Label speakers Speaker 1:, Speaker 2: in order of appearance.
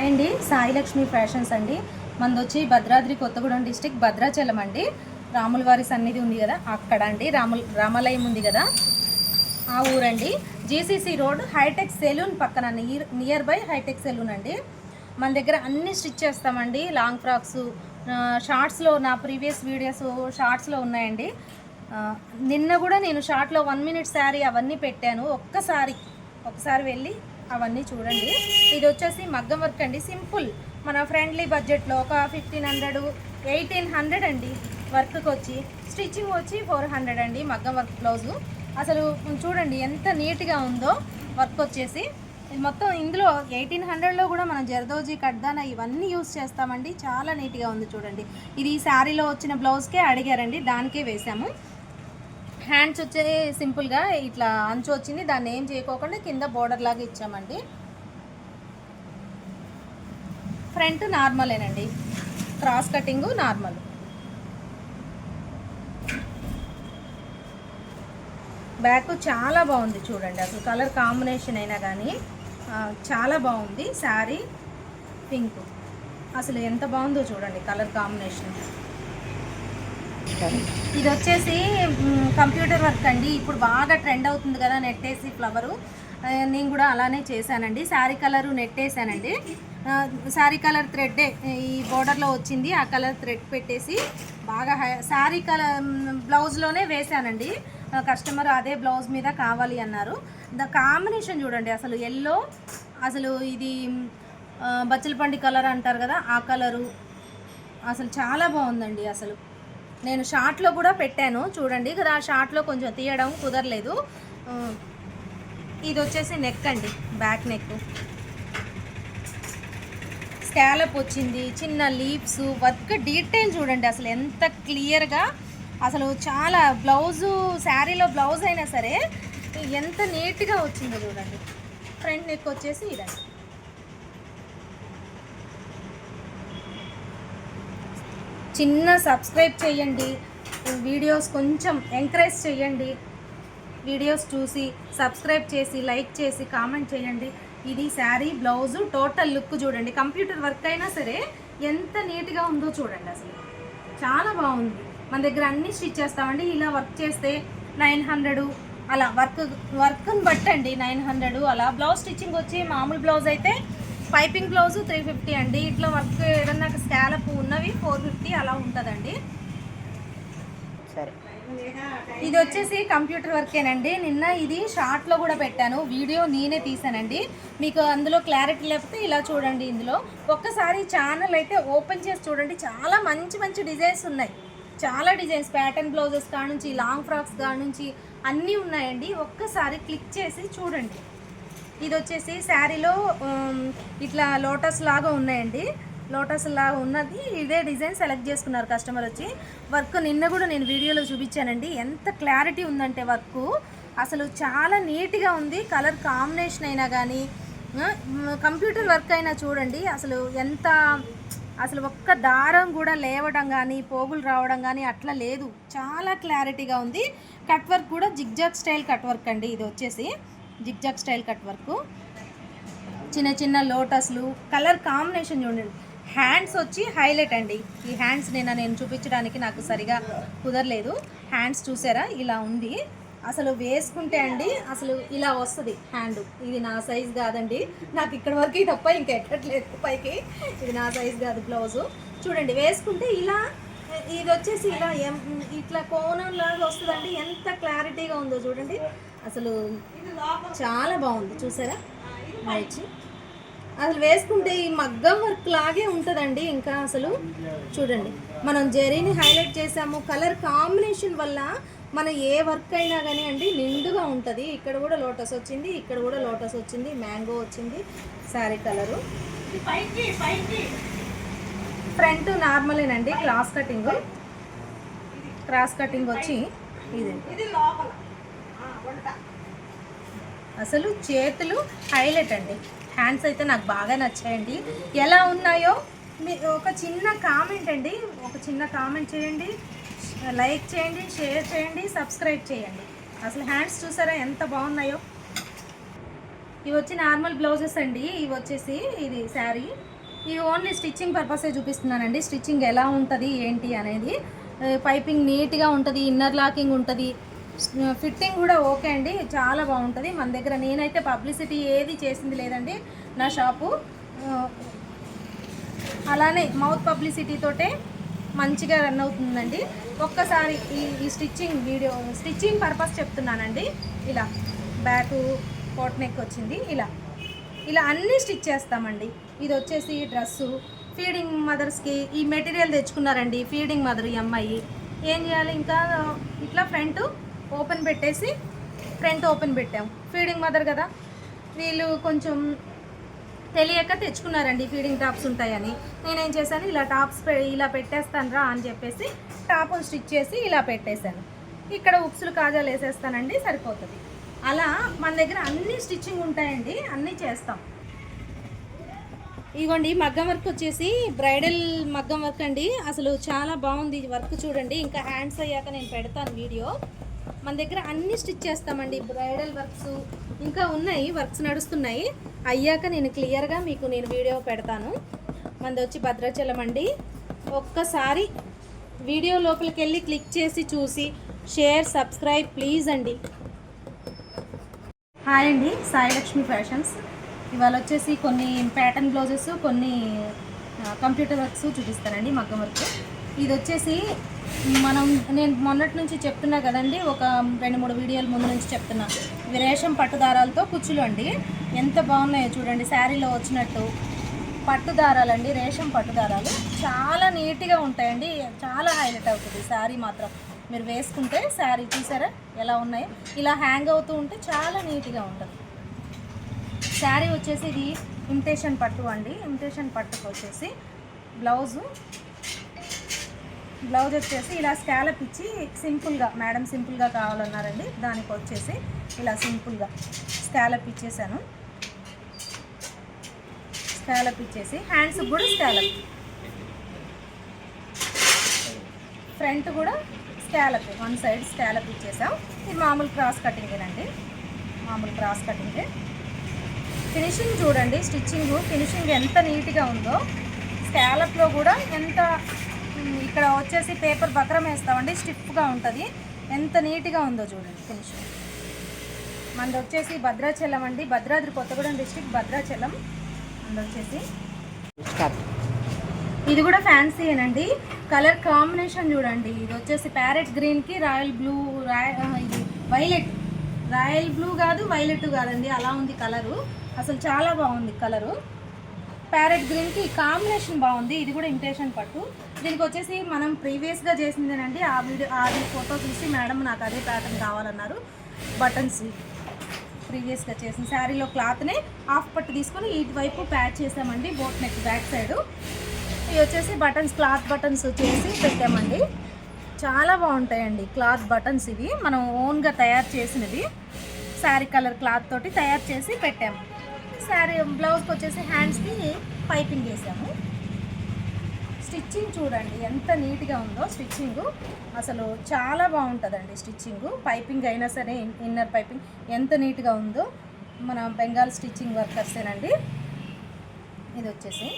Speaker 1: Hi అండి. Sai Lakshmi fashions అండి. మనది వచ్చి భద్రాద్రి కొత్తగూడెం డిస్టిక్ భద్రాచలం అండి. రాముల వారి సన్నిధి ఉంది కదా అక్కడ అండి. రాముల రామాలయం ఉంది కదా ఆ ఊరండి. జీసీసీ రోడ్ హైటెక్ సెలూన్ పక్కన near near by hitech salon అండి. మన దగ్గర అన్ని స్టిచ్ చేస్తామండి. లాంగ్ ఫ్రాక్స్ షార్ట్స్లో నా ప్రీవియస్ వీడియోస్ షార్ట్స్లో ఉన్నాయండి. నిన్న కూడా నేను షార్ట్లో వన్ మినిట్ శారీ అవన్నీ పెట్టాను. ఒక్కసారి ఒకసారి వెళ్ళి అవన్నీ చూడండి. ఇది వచ్చేసి మగ్గం వర్క్ అండి. సింపుల్. మన ఫ్రెండ్లీ బడ్జెట్లో ఒక ఫిఫ్టీన్ హండ్రెడ్ ఎయిటీన్ హండ్రెడ్ అండి వర్క్కి వచ్చి. స్టిచ్చింగ్ వచ్చి ఫోర్ హండ్రెడ్ అండి మగ్గం వర్క్ బ్లౌజు. అసలు చూడండి ఎంత నీట్గా ఉందో వర్క్ వచ్చేసి. మొత్తం ఇందులో ఎయిటీన్ హండ్రెడ్లో కూడా మనం జర్దోజీ కడ్దానా ఇవన్నీ యూస్ చేస్తామండి. చాలా నీట్గా ఉంది చూడండి. ఇది ఈ శారీలో వచ్చిన బ్లౌజ్కే అడిగారండి. దానికే వేసాము. హ్యాండ్స్ వచ్చే సింపుల్గా ఇట్లా అంచు వచ్చింది. దాన్ని ఏం చేయకోకుండా కింద బోర్డర్ లాగా ఇచ్చామండి. ఫ్రంట్ నార్మలేనండి క్రాస్ కటింగ్ నార్మల్. బ్యాక్ చాలా బాగుంది చూడండి. అసలు కలర్ కాంబినేషన్ అయినా కానీ చాలా బాగుంది. శారీ పింక్. అసలు ఎంత బాగుందో చూడండి కలర్ కాంబినేషన్. ఇది వచ్చేసి కంప్యూటర్ వర్క్ అండి. ఇప్పుడు బాగా ట్రెండ్ అవుతుంది కదా నెట్టేసి ఫ్లవరు. నేను కూడా అలానే చేశానండి. శారీ కలరు నెట్టేసానండి శారీ కలర్ థ్రెడ్డే ఈ బోర్డర్లో వచ్చింది. ఆ కలర్ థ్రెడ్ పెట్టేసి బాగా హై శారీ కలర్ బ్లౌజ్లోనే వేశానండి. కస్టమర్ అదే బ్లౌజ్ మీద కావాలి అన్నారు. ద కాంబినేషన్ చూడండి అసలు ఎల్లో అసలు ఇది బచ్చలపండి కలర్ అంటారు కదా ఆ కలరు. అసలు చాలా బాగుందండి అసలు. నేను షార్ట్లో కూడా పెట్టాను. చూడండి కదా ఆ షార్ట్లో కొంచెం తీయడం కుదరలేదు. ఇది వచ్చేసి నెక్ అండి బ్యాక్ నెక్ స్కాలప్ వచ్చింది చిన్న లీప్స్ వర్క్ డీటెయిల్ చూడండి అసలు ఎంత క్లియర్గా అసలు చాలా బ్లౌజు శారీలో బ్లౌజ్ అయినా సరే ఎంత నీట్గా వచ్చిందో చూడండి. ఫ్రంట్ నెక్ వచ్చేసి ఇదండి. చిన్న సబ్స్క్రైబ్ చేయండి. వీడియోస్ కొంచెం ఎంకరేజ్ చేయండి. వీడియోస్ చూసి సబ్స్క్రైబ్ చేసి లైక్ చేసి కామెంట్ చేయండి. ఇది శారీ బ్లౌజు టోటల్ లుక్ చూడండి. కంప్యూటర్ వర్క్ అయినా సరే ఎంత నీట్గా ఉందో చూడండి అసలు. చాలా బాగుంది. మన దగ్గర అన్ని స్టిచ్ చేస్తామండి. ఇలా వర్క్ చేస్తే నైన్ హండ్రెడ్ అలా వర్క్ వర్క్ని బట్టండి నైన్ హండ్రెడ్ అలా బ్లౌజ్ స్టిచ్చింగ్ వచ్చి మామూలు బ్లౌజ్ అయితే పైపింగ్ బ్లౌజ్ త్రీ ఫిఫ్టీ అండి. ఇట్లా వర్క్ ఏదన్నా స్కాలప్ ఉన్నవి ఫోర్ ఫిఫ్టీ అలా ఉంటుందండి.
Speaker 2: సరే
Speaker 1: ఇది వచ్చేసి కంప్యూటర్ వర్కేనండి నిన్న ఇది షార్ట్లో కూడా పెట్టాను. వీడియో నేనే తీసానండి. మీకు అందులో క్లారిటీ లేకపోతే ఇలా చూడండి ఇందులో. ఒక్కసారి ఛానల్ అయితే ఓపెన్ చేసి చూడండి. చాలా మంచి మంచి డిజైన్స్ ఉన్నాయి. చాలా డిజైన్స్ ప్యాటర్న్ బ్లౌజెస్ కానుంచి లాంగ్ ఫ్రాక్స్ కానుంచి అన్నీ ఉన్నాయండి. ఒక్కసారి క్లిక్ చేసి చూడండి. ఇది వచ్చేసి శారీలో ఇట్లా లోటస్ లాగా ఉన్నాయండి. లోటస్ లాగా ఉన్నది. ఇదే డిజైన్ సెలెక్ట్ చేసుకున్నారు కస్టమర్ వచ్చి. వర్క్ నిన్న కూడా నేను వీడియోలో చూపించానండి. ఎంత క్లారిటీ ఉందంటే వర్క్. అసలు చాలా నీట్గా ఉంది. కలర్ కాంబినేషన్ అయినా కానీ కంప్యూటర్ వర్క్ అయినా చూడండి. అసలు ఎంత అసలు ఒక్క దారం కూడా లేవడం కానీ పోగులు రావడం కానీ అట్లా లేదు. చాలా క్లారిటీగా ఉంది. కట్ వర్క్ కూడా జిగ్జాగ్ స్టైల్ కట్ వర్క్ అండి ఇది వచ్చేసి జిగ్జాగ్ స్టైల్ కట్ వర్క్. చిన్న చిన్న లోటస్లు కలర్ కాంబినేషన్ చూడండి. హ్యాండ్స్ వచ్చి హైలైట్ అండి. ఈ హ్యాండ్స్ నిన్న నేను చూపించడానికి నాకు సరిగా కుదరలేదు. హ్యాండ్స్ చూసారా? ఇలా ఉంది. అసలు వేసుకుంటే అండి అసలు ఇలా వస్తుంది హ్యాండ్. ఇది నా సైజ్ కాదండి. నాకు ఇక్కడ వరకు తప్ప ఇంకా ఎక్కట్లేదు పైకి. ఇది నా సైజ్ కాదు బ్లౌజు. చూడండి వేసుకుంటే ఇలా ఇది వచ్చేసి ఇలా ఎం- ఇట్లా కోణం లాగా వస్తుందండి ఎంత క్లారిటీగా ఉందో చూడండి. అసలు చాలా బాగుంది. చూసారా? వచ్చి అసలు వేసుకుంటే ఈ మగ్గం వర్క్ లాగే ఉంటుందండి. ఇంకా అసలు చూడండి. మనం జెరీని హైలైట్ చేసాము. కలర్ కాంబినేషన్ వల్ల మన ఏ వర్క్ అయినా కానీ అండి నిండుగా ఉంటుంది. ఇక్కడ కూడా లోటస్ వచ్చింది ఇక్కడ కూడా లోటస్ వచ్చింది మ్యాంగో వచ్చింది శారీ కలరు. ఫ్రంట్ నార్మలేనండి క్లాస్ కటింగ్ క్రాస్ కటింగ్ వచ్చి ఇది. అసలు చేతులు హైలైట్ అండి. హ్యాండ్స్ అయితే నాకు బాగా నచ్చాయండి. ఎలా ఉన్నాయో మీ ఒక చిన్న కామెంట్ అండి. ఒక చిన్న కామెంట్ చేయండి. లైక్ చేయండి షేర్ చేయండి సబ్స్క్రైబ్ చేయండి. అసలు హ్యాండ్స్ చూసారా ఎంత బాగున్నాయో? ఇవి వచ్చి నార్మల్ బ్లౌజెస్ అండి. ఇవి వచ్చేసి ఇది శారీ ఇవి ఓన్లీ స్టిచ్చింగ్ పర్పసే చూపిస్తున్నానండి. స్టిచ్చింగ్ ఎలా ఉంటుంది ఏంటి అనేది. పైపింగ్ నీట్గా ఉంటుంది ఇన్నర్ లాకింగ్ ఉంటుంది. ఫిట్టింగ్ కూడా ఓకే అండి చాలా బాగుంటుంది. మన దగ్గర నేనైతే పబ్లిసిటీ ఏది చేసింది లేదండి నా షాపు. అలానే మౌత్ పబ్లిసిటీతోటే మంచిగా రన్ అవుతుందండి. ఒక్కసారి ఈ ఈ స్టిచ్చింగ్ వీడియో స్టిచ్చింగ్ పర్పస్ చెప్తున్నానండి. ఇలా బ్యాక్ కోట్ నెక్ వచ్చింది ఇలా. ఇలా అన్నీ స్టిచ్ చేస్తామండి. ఇది వచ్చేసి డ్రెస్సు. ఫీడింగ్ మదర్స్కి ఈ మెటీరియల్ తెచ్చుకున్నారండి. ఫీడింగ్ మదర్ ఈ అమ్మాయి. ఏం చేయాలి ఇంకా? ఇట్లా ఫ్రంట్ ఓపెన్ పెట్టేసి ఫ్రంట్ ఓపెన్ పెట్టాం. ఫీడింగ్ మదర్ కదా? వీళ్ళు కొంచెం తెలియక తెచ్చుకున్నారండి. ఫీడింగ్ టాప్స్ ఉంటాయని. నేనేం చేశాను? ఇలా టాప్స్ ఇలా పెట్టేస్తాను రా అని చెప్పేసి టాప్ స్టిచ్ చేసి ఇలా పెట్టేశాను. ఇక్కడ ఉక్సులు కాజాలు వేసేస్తానండి. సరిపోతుంది. అలా మన దగ్గర అన్ని స్టిచ్చింగ్ ఉంటాయండి అన్నీ చేస్తాం. ఇదిగోండి మగ్గం వర్క్ వచ్చేసి బ్రైడల్ మగ్గం వర్క్ అండి. అసలు చాలా బాగుంది వర్క్ చూడండి. ఇంకా హ్యాండ్స్ అయ్యాక నేను పెడతాను వీడియో. మన దగ్గర అన్ని స్టిచ్ చేస్తామండి బ్రైడల్ వర్క్స్. ఇంకా ఉన్నాయి వర్క్స్ నడుస్తున్నాయి. అయ్యాక నేను క్లియర్గా మీకు నేను వీడియో పెడతాను. మనది వచ్చి భద్రాచలం అండి. ఒక్కసారి వీడియో లోపలికి వెళ్ళి క్లిక్ చేసి చూసి షేర్ సబ్స్క్రైబ్ ప్లీజ్ అండి. హాయ్ అండి సాయి లక్ష్మి ఫ్యాషన్స్. ఇవాళ వచ్చేసి కొన్ని ప్యాటర్న్ బ్లౌజెస్ కొన్ని కంప్యూటర్ వర్క్స్ చూపిస్తానండి మగ్గం వర్క్. ఇది వచ్చేసి మనం నేను మొన్నటి నుంచి చెప్తున్నా కదండి ఒక రెండు మూడు వీడియోల ముందు నుంచి చెప్తున్నా. ఇవి రేషం పట్టుదారాలతో కుచ్చులు అండి. ఎంత బాగున్నాయో చూడండి శారీలో వచ్చినట్టు పట్టుదారాలు అండి రేషం పట్టుదారాలు. చాలా నీట్గా ఉంటాయండి చాలా హైలైట్ అవుతుంది శారీ మాత్రం. మీరు వేసుకుంటే శారీ చూసారా? ఎలా ఉన్నాయో? ఇలా హ్యాంగ్ అవుతూ ఉంటే చాలా నీట్గా ఉంటుంది. శారీ వచ్చేసి ఇది ఇమిటేషన్ పట్టు అండి. ఇమిటేషన్ పట్టుకు వచ్చేసి బ్లౌజు బ్లౌజ్ వచ్చేసి ఇలా స్కాలప్ ఇచ్చి సింపుల్గా మేడం సింపుల్గా కావాలన్నారండి. దానికి వచ్చేసి ఇలా సింపుల్గా స్కాలప్ ఇచ్చేసాను. స్కాలప్ ఇచ్చేసి హ్యాండ్స్ కూడా స్కాలప్ ఫ్రంట్ కూడా స్కాలప్ వన్ సైడ్ స్కాలప్ ఇచ్చేసాం. ఇది మామూలు క్రాస్ కటింగేనండి మామూలు క్రాస్ కటింగే ఫినిషింగ్ చూడండి స్టిచ్చింగ్. ఫినిషింగ్ ఎంత నీట్గా ఉందో స్కాలప్లో కూడా ఎంత ఇక్కడ వచ్చేసి పేపర్ బక్రం వేస్తామండి స్టిఫ్గా ఉంటుంది. ఎంత నీట్గా ఉందో చూడండి ఫినిషింగ్. మనది వచ్చేసి భద్రాచలం అండి. భద్రాద్రి కొత్తగూడెం డిస్టిక్ భద్రాచలం. మనది వచ్చేసి ఇది కూడా ఫ్యాన్సీయేనండి కలర్ కాంబినేషన్ చూడండి. ఇది వచ్చేసి ప్యారెట్ గ్రీన్కి రాయల్ బ్లూ రాయ ఇది వైలెట్. రాయల్ బ్లూ కాదు వైలెట్ కాదండి. అలా ఉంది కలరు. అసలు చాలా బాగుంది కలరు. ప్యారెట్ గ్రీన్కి కాంబినేషన్ బాగుంది. ఇది కూడా ఇంటేషన్ పట్టు. దీనికి వచ్చేసి మనం ప్రీవియస్గా చేసిందేనండి. ఆ వీడియో అది ఫోటో చూసి మేడం నాకు అదే ప్యాటర్న్ కావాలన్నారు. బటన్స్ ప్రీవియస్గా చేసిన శారీలో క్లాత్నే హాఫ్ పట్టు తీసుకొని ఇటువైపు ప్యాచ్ చేసామండి. Boat neck back side. ఇవి వచ్చేసి బటన్స్ క్లాత్ బటన్స్ చేసి పెట్టామండి. చాలా బాగుంటాయండి క్లాత్ బటన్స్ ఇవి. మనం ఓన్గా తయారు చేసినవి. శారీ కలర్ క్లాత్ తోటి తయారు చేసి పెట్టాము. శారీ బ్లౌజ్కి వచ్చేసి హ్యాండ్స్కి పైపింగ్ వేసాము. స్టిచ్చింగ్ చూడండి ఎంత నీట్గా ఉందో స్టిచ్చింగ్. అసలు చాలా బాగుంటుందండి స్టిచ్చింగ్. పైపింగ్ అయినా సరే ఇన్నర్ పైపింగ్ ఎంత నీట్గా ఉందో. మన బెంగాల్ స్టిచ్చింగ్ వర్కర్సేనండి. ఇది వచ్చేసి